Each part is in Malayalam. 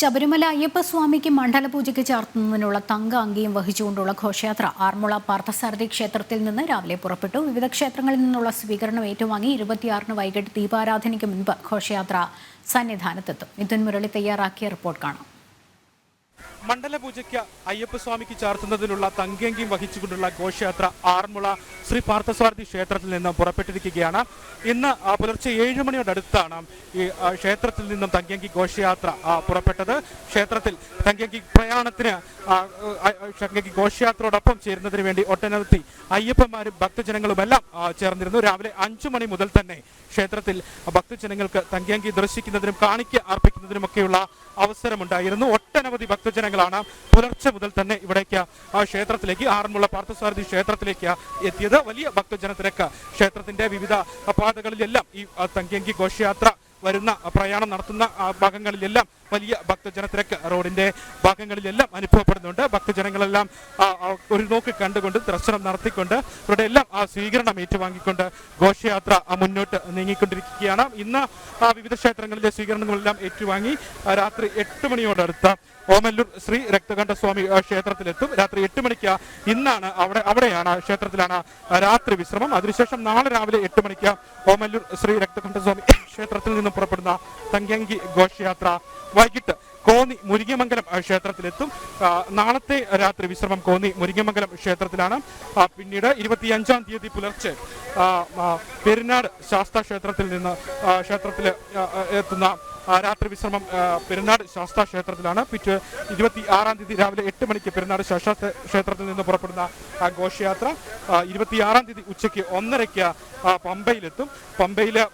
ശബരിമല അയ്യപ്പസ്വാമിക്ക് മണ്ഡലപൂജയ്ക്ക് ചാർത്തുന്നതിനുള്ള തങ്ക അങ്കിയും വഹിച്ചുകൊണ്ടുള്ള ഘോഷയാത്ര ആർമുള പാർത്ഥസാരഥി ക്ഷേത്രത്തിൽ നിന്ന് രാവിലെ പുറപ്പെട്ടു. വിവിധ ക്ഷേത്രങ്ങളിൽ നിന്നുള്ള സ്വീകരണം ഏറ്റുവാങ്ങി ഇരുപത്തിയാറിന് വൈകിട്ട് ദീപാരാധനയ്ക്ക് മുൻപ് ഘോഷയാത്ര സന്നിധാനത്തെത്തും. മിഥുൻ മുരളി തയ്യാറാക്കിയ റിപ്പോർട്ട് കാണാം. മണ്ഡലപൂജയ്ക്ക് അയ്യപ്പസ്വാമിക്ക് ചാർത്തുന്നതിനുള്ള തങ്കയങ്കിയും വഹിച്ചുകൊണ്ടുള്ള ഘോഷയാത്ര ആറന്മുള ശ്രീ പാർത്ഥസാരഥി ക്ഷേത്രത്തിൽ നിന്ന് പുറപ്പെട്ടിരിക്കുകയാണ്. ഇന്ന് പുലർച്ചെ ഏഴ് മണിയോടടുത്താണ് ഈ ക്ഷേത്രത്തിൽ നിന്നും തങ്കയങ്കി ഘോഷയാത്ര പുറപ്പെട്ടത്. ക്ഷേത്രത്തിൽ തങ്കയങ്കി പ്രയാണത്തിന് തങ്കയങ്കി ഘോഷയാത്രയോടൊപ്പം ചേരുന്നതിന് വേണ്ടി ഒട്ടനവധി അയ്യപ്പന്മാരും ഭക്തജനങ്ങളുമെല്ലാം ചേർന്നിരുന്നു. രാവിലെ അഞ്ചു മണി മുതൽ തന്നെ ക്ഷേത്രത്തിൽ ഭക്തജനങ്ങൾക്ക് തങ്കയങ്കി ദർശിക്കുന്നതിനും കാണിക്ക് അർപ്പിക്കുന്നതിനുമൊക്കെയുള്ള അവസരമുണ്ടായിരുന്നു. ഒട്ടനവധി ഭക്തജനങ്ങളാണ് പുലർച്ചെ മുതൽ തന്നെ ഇവിടേക്ക് ആ ക്ഷേത്രത്തിലേക്ക് ആറന്മുള പാർത്ഥസാരഥി ക്ഷേത്രത്തിലേക്ക് എത്തിയത്. വലിയ ഭക്തജന തിരക്ക്. ക്ഷേത്രത്തിന്റെ വിവിധ പാതകളിലെല്ലാം ഈ തങ്കിയങ്കി ഘോഷയാത്ര വരുന്ന പ്രയാണം നടത്തുന്ന ഭാഗങ്ങളിലെല്ലാം വലിയ ഭക്തജന തിരക്ക്. റോഡിന്റെ ഭാഗങ്ങളിലെല്ലാം അനുഭവപ്പെടുന്നുണ്ട്. ഭക്തജനങ്ങളെല്ലാം ഒരു നോക്ക് കണ്ടുകൊണ്ട് ദർശനം നടത്തിക്കൊണ്ട് ഇവരുടെ എല്ലാം ആ സ്വീകരണം ഏറ്റുവാങ്ങിക്കൊണ്ട് ഘോഷയാത്ര മുന്നോട്ട് നീങ്ങിക്കൊണ്ടിരിക്കുകയാണ്. ഇന്ന് വിവിധ ക്ഷേത്രങ്ങളിലെ സ്വീകരണങ്ങളെല്ലാം ഏറ്റുവാങ്ങി രാത്രി എട്ട് മണിയോടടുത്ത് ഓമല്ലൂർ ശ്രീ രക്തകണ്ഠസ്വാമി സ്വാമി ക്ഷേത്രത്തിലെത്തും. രാത്രി എട്ട് മണിക്ക് ഇന്നാണ് അവിടെ അവിടെയാണ് ക്ഷേത്രത്തിലാണ് രാത്രി വിശ്രമം. അതിനുശേഷം നാളെ രാവിലെ എട്ട് മണിക്ക് ഓമല്ലൂർ ശ്രീ രക്തകണ്ഠ സ്വാമി ക്ഷേത്രത്തിൽ നിന്നും പുറപ്പെടുന്ന തങ്കങ്കി ഘോഷയാത്ര. വൈകിട്ട് കോന്നി മുരിങ്ങമംഗലം ക്ഷേത്രത്തിലെത്തും. നാളത്തെ രാത്രി വിശ്രമം കോന്നി മുരിങ്ങമംഗലം ക്ഷേത്രത്തിലാണ്. പിന്നീട് ഇരുപത്തിയഞ്ചാം തീയതി പുലർച്ചെ പെരുന്നാട് ശാസ്താ ക്ഷേത്രത്തിൽ നിന്ന് ക്ഷേത്രത്തിൽ എത്തുന്ന രാത്രി വിശ്രമം പെരുന്നാട് ശാസ്താ ക്ഷേത്രത്തിലാണ്. പിറ്റ് ഇരുപത്തി ആറാം തീയതി രാവിലെ എട്ട് മണിക്ക് പെരുന്നാട് ശാസ്താ ക്ഷേത്രത്തിൽ നിന്ന് പുറപ്പെടുന്ന ഘോഷയാത്ര ഇരുപത്തി ഇരുപത്തിയാറാം തീയതി ഉച്ചയ്ക്ക് ഒന്നരയ്ക്ക് പമ്പയിലെത്തും. ആ,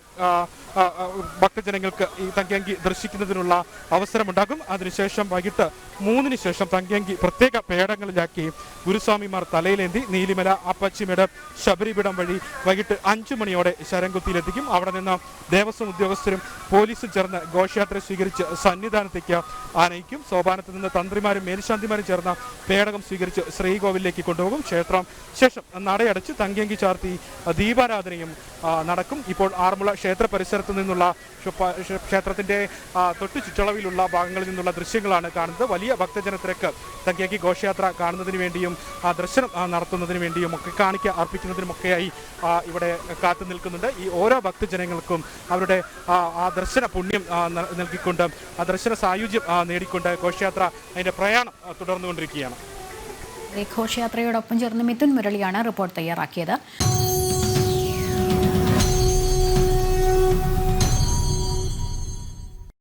ഭക്തജനങ്ങൾക്ക് ഈ തങ്കയങ്കി ദർശിക്കുന്നതിനുള്ള അവസരമുണ്ടാകും. അതിനുശേഷം വൈകിട്ട് മൂന്നിന് ശേഷം തങ്കയങ്കി പ്രത്യേക പേടങ്ങളിലാക്കി ഗുരുസ്വാമിമാർ തലയിലേന്തി നീലിമല അപ്പച്ചിമേട് ശബരിപീഠം വഴി വൈകിട്ട് അഞ്ചു മണിയോടെ ശരംകുത്തിയിലെത്തിക്കും അവിടെ നിന്ന് ദേവസ്വം ഉദ്യോഗസ്ഥരും പോലീസും ചേർന്ന് ഘോഷയാത്ര സ്വീകരിച്ച് സന്നിധാനത്തേക്ക് ആനയിക്കും. സോപാനത്ത് നിന്ന് തന്ത്രിമാരും മേൽശാന്തിമാരും ചേർന്ന പേടകം സ്വീകരിച്ച് ശ്രീകോവിലേക്ക് കൊണ്ടുപോകും. ക്ഷേത്രം ശേഷം നടയടച്ച് തങ്കയങ്കി ചാർത്തി ദീപാരാധനയും നടക്കും. ഇപ്പോൾ ആറന്മുള ക്ഷേത്ര പരിസരത്ത് നിന്നുള്ള ക്ഷ- ക്ഷ- ക്ഷേത്രത്തിന്റെ തൊട്ടു ചുറ്റളവിലുള്ള ഭാഗങ്ങളിൽ നിന്നുള്ള ദൃശ്യങ്ങളാണ് കാണുന്നത്. വലിയ ഭക്തജന തിരക്ക് ഘോഷയാത്ര കാണുന്നതിന് വേണ്ടിയും ആ ദർശനം നടത്തുന്നതിന് വേണ്ടിയും ഒക്കെ കാണിക്ക അർപ്പിക്കുന്നതിനുമൊക്കെയായി ഇവിടെ കാത്തു നിൽക്കുന്നുണ്ട്. ഈ ഓരോ ഭക്തജനങ്ങൾക്കും അവരുടെ ആ, ദർശന പുണ്യം നൽകിക്കൊണ്ട് ആ ദർശന സായുജ്യം നേടിക്കൊണ്ട് ഘോഷയാത്ര അതിന്റെ പ്രയാണം തുടർന്നുകൊണ്ടിരിക്കുകയാണ്. ഘോഷയാത്രയോടൊപ്പം ചേർന്ന് മിഥുൻ മുരളിയാണ് റിപ്പോർട്ട് തയ്യാറാക്കിയത്.